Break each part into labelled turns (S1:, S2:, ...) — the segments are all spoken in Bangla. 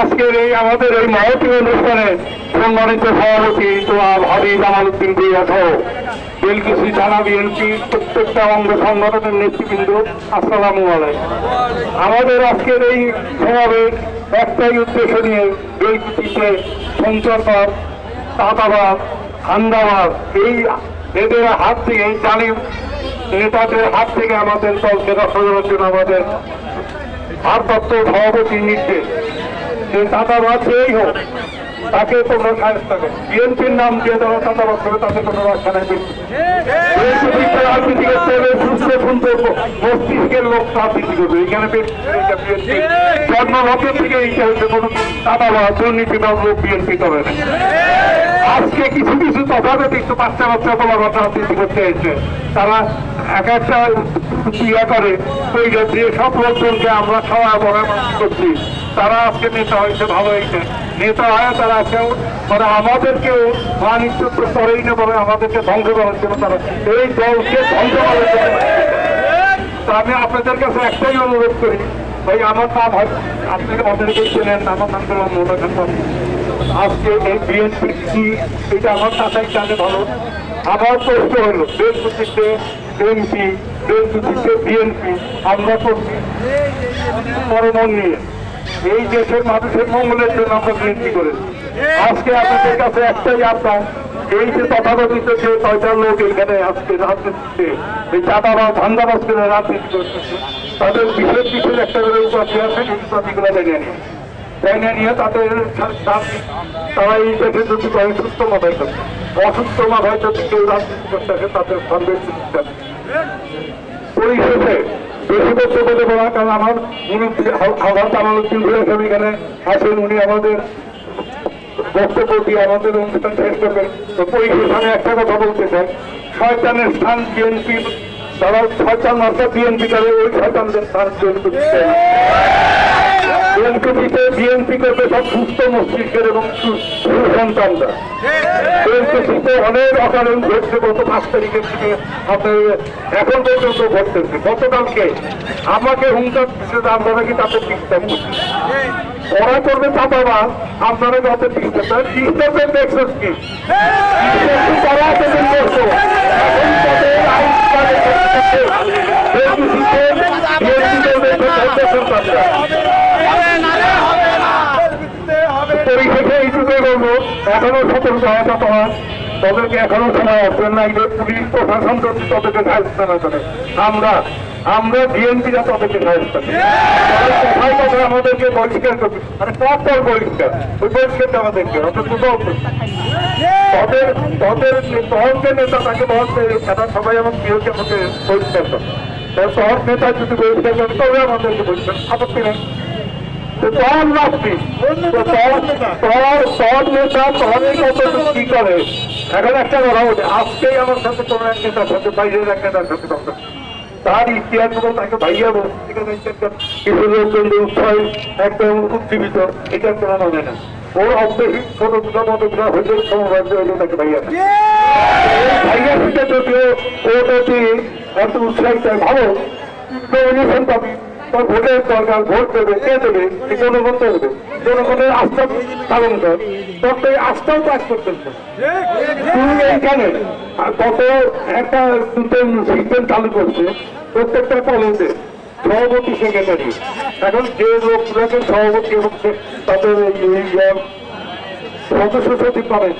S1: আজকের এই আমাদের এই মহতী অনুষ্ঠানে সম্মানিত সভাপতি তোমার হাবি জামাল উদ্দিন ভুইয়া সহ বেলকুসি থানা বিএনপি প্রত্যেকটা অঙ্গ সংগঠনের নেতৃবৃন্দ, আসসালামু আমাদের আজকের এই সমাবেশ একটাই উদ্দেশ্য নিয়ে বেলকুসিতে সঞ্চরবাদ তাতাবাদ, হান্দাবাদ, এই এদের হাত থেকে এই জালিম নেতাদের হাত থেকে আমাদের দলকে রক্ষা করার জন্য আমাদের ভারপ্রাপ্ত সভাপতির নির্দেশ যে চাঁদাবাদ যেই হোক, তাকে তোমরা সাহায্য করো। বিএনপির নাম দিয়ে তারা চাঁদাবাদ করে তাতে কোনো রক্ষা নাই বিএনপি রাজনীতি করতে হবে সুস্থ সুন্দর মস্তিষ্কের লোক রাজনীতি করবে। এখানে জন্মলগ্ন থেকে এই হচ্ছে কোনো চাঁদাবাদ দুর্নীতিবাদ লোক বিএনপি করে না। আজকে কিছু কিছু তথাগত একটু বাচ্চা বাচ্চা বলা কথা রাজনীতি করতে এসেছে তারা এক একটা ইয়া করে ওই যে সব লোকজনকে আমরা সবাই পরামর্শ করছি। তারা আজকে নেতা হয়েছে, ভালো হয়েছে। নেতা হয় তারা কেউ মানে আমাদেরকেও মানিত্য তো করেই না বলে আমাদেরকে ধ্বংস করার জন্য তারা এই দলকে ধ্বংস করার জন্য আমি আপনাদের কাছে একটাই অনুরোধ করি, ভাই, আমার নাম হয়, আপনি অনেকেই চেনেন আমার নাম হলো মোটা খান আজকে এই বিএনপি কি, এটা আমার কাছাই জানে ভালো আমার প্রশ্ন হলো বেলকুচিতে এমপি বেলকুচিতে বিএনপি, আমরা করছি পরমন নিয়ে। এই দেশের মানুষের মঙ্গলের জন্য আমরা বিএনপি করেছি। আজকে আপনাদের কাছে একটাই আপনার এই যে তথাকথিত যে কয়টা লোক এখানে আজকে রাজনীতিতে, এই চাঁদাবাজ, ধান্দাবাজ করে রাজনীতি করতেছে, তাদের বিশেষ বিশেষ একটা করে উপাধি আছে, এই উপাধিগুলো দেখে জেনে নিয়ে তাদের তারা এই দেশে যদি করে সুস্থ মাথায় থাকে অসুস্থ মাথায় যদি কেউ রাজনীতি করতে আসে, তাদের সন্দেহ পরিশেষে বেশি করতে বলে বলা কারণ আমার উনি আবার আমার উদ্দিন ঘুরে এখানে আসেন উনি আমাদের বক্তব্য দিয়ে আমাদের অনুষ্ঠান শেষ করবেন। তো পরিশেষে আমি একটা কথা বলতে চাই। শয়তানের স্থান বিএনপি তারা শয়তান মাত্রা বিএনপি করে ওই শয়তানদের স্থান বিএনপি বিএনপিতে বিএনপি করবে সব সুস্থ মস্তিষ্কের এবং সুসন্তানরা বিএনপিতে অনেক অকারণ ঘটছে গত পাঁচ তারিখের থেকে আপনার এখন পর্যন্ত ঘটতেছে। গতকালকে আমাকে হুঙ্কার দিচ্ছে যে আমরা নাকি তাদের ডিস্টার্ব করছি ওরা করবে চাপাবাদ আপনারা যাতে ডিস্টার্ব ডিস্টার্বের দেখছেন কি? তারা কাজে করতেছে। বিএনপিতে বিএনপিতে দেখছেন তারা পরিশেষে এইটুকুই বলব এখনও সতর্ক হওয়া তোমার তাদেরকে এখনও সময় আসবে না। পুলিশ প্রশাসন যদি তাদেরকে সাহায্য করে আমরা আমরা বিএনপিরা তাদেরকে সাহায্য করি আমাদেরকে বহিষ্কার করবে মানে পর পর বহিষ্কার। ওই বহিষ্কারটা আমাদেরকে দল তাদের তাদের তহলকে নেতা তাকে বলতে তারা সবাই আমার প্রিয়কে আমাকে বহিষ্কার করে। তহল নেতা যদি বহিষ্কার করে, তবে আমাদেরকে বহিষ্কার। আপত্তি নেই। তখন রাখবি তখন নেতা তখনই কত কি করে? এখন একটা কথা আজকেই আমার সাথে কোনো এক নেতার সাথে বাইরের এক নেতার সাথে কথা তার ইতিহাসগুলো তাকে ভাইয়া কিছু উৎসাহ একদম উজ্জীবিত এটা কোনো মানে না। ওর অভ্যেসিক ছোট মতো হইলে তাকে ভাইয়া ভাইয়া থেকে যদিও ও যদি এত উৎসাহিত ভালো নমিনেশন পাবি তোর ভোটের দরকার ভোট দেবে কে দেবে? জনগণ দেবে। জনগণের আস্থা পালন কর। তোর তো আস্থাও কাজ করতেছে তুমি এইখানে কত একটা সিস্টেম চালু করছে প্রত্যেকটা কলেজে সভাপতি সেক্রেটারি। এখন যে লোকগুলোকে সভাপতি সে- তাদের আহ, সদস্য সচিব করেন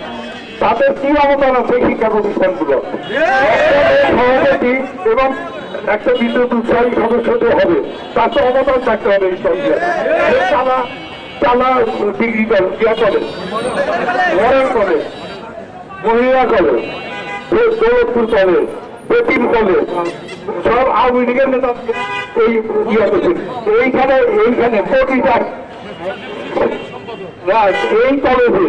S1: তাদের কি অবদান আছে শিক্ষা প্রতিষ্ঠানগুলো সভাপতি এবং একটা বিদ্যুৎ উৎসাহী সদস্য যে হবে। তার তো অবদান থাকতে হবে এই সঙ্গে তারা তারা ডিগ্রি কলেজ মডেল কলেজ মহিলা কলেজ বেতিম কলেজ সব আওয়ামী লীগের নেতা এই ইয়ে এইখানে এইখানে প্রতিটা এই কলেজে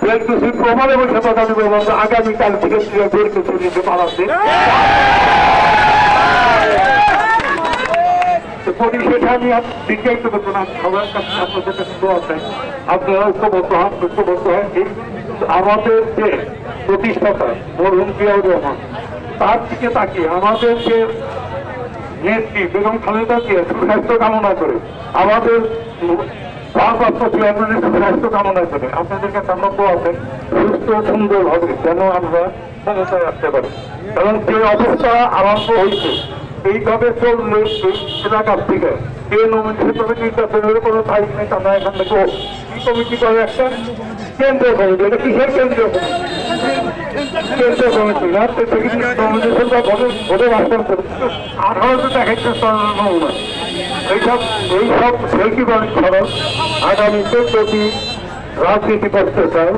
S1: কিছু প্রমাণে বসে কথা আমি বললাম আগামীকাল থেকে তুই বের কিছু নিতে পারাতে পরিশেষে আমি বিজ্ঞাপিত করব না। সবার কাছে আপনাদের কাছে দোয়া চাই। আপনারা ঐক্যবদ্ধ হন ঐক্যবদ্ধ হন। এই আমাদের যে প্রতিষ্ঠাতা মরহুম জিয়াউর রহমান তার দিকে তাকিয়ে আমাদের যে নেত্রী বেগম খালেদাকে সুস্বাস্থ্য কামনা করে আমাদের ভারপ্রাপ্ত চেয়ারম্যানের সুস্বাস্থ্য কামনা করে আপনাদের কাছে আমরা সুস্থ সুন্দর হবে যেন আমরা কারণ যে অবস্থা আরম্ভ হয়েছে এইভাবে চললে এই কে নমিনেশন কোনো দায়ী নেই আমরা এখান কি কমিটি করে একটা? কেন্দ্রীয় কমিটি, এটা কিসের কেন্দ্রীয় কমিটি? কেন্দ্রীয় কমিটি না তো সেখানে নমিনেশন বা ভোটে ভোটে বাস্তব করে আঠারোশো দেখাচ্ছে নমুনা এইসব এইসব সেলফিবাদ খরচ আগামীতে যদি রাজনীতি করতে চায়।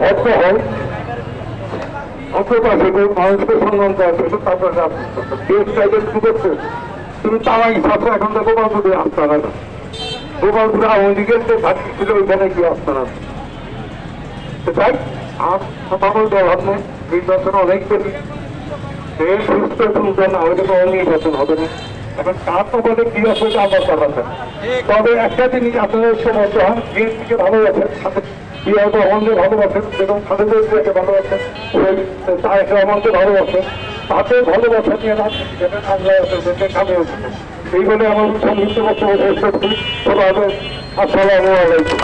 S1: ভদ্র হয়। অথবা সেগুলো মানুষকে সম্মান দেওয়া সেগুলো তারপরে দেশ চাইলে শুরু করতে তুমি তামাই ছাত্র, এখন তো গোপালপুরে আসতে না গোপালপুরে আওয়ামী লীগের যে ঘাটতি ছিল, ওইখানে কি আসতে না তাই আর অভাব নেই নির্বাচন অনেক বেশি দেশ সুস্থ, সুন্দর না হলে তো নির্বাচন হবে না। এখন কার বলে কি আছে আবার চালাতে তবে একটা জিনিস আপনারা সমর্থ হন বিএনপিকে ভালোবাসেন, সাথে বিআর রহমানকে ভালোবাসেন, এবং খালেদাকে ভালোবাসেন ওই তারেক রহমানকে ভালোবাসেন তাতে ভালোবাসা নিয়ে রাজনীতি করেন আমরা কামে এই বলে আমার সংযুক্ত বক্তব্য শেষ করছি তবে আসসালামু আলাইকুম।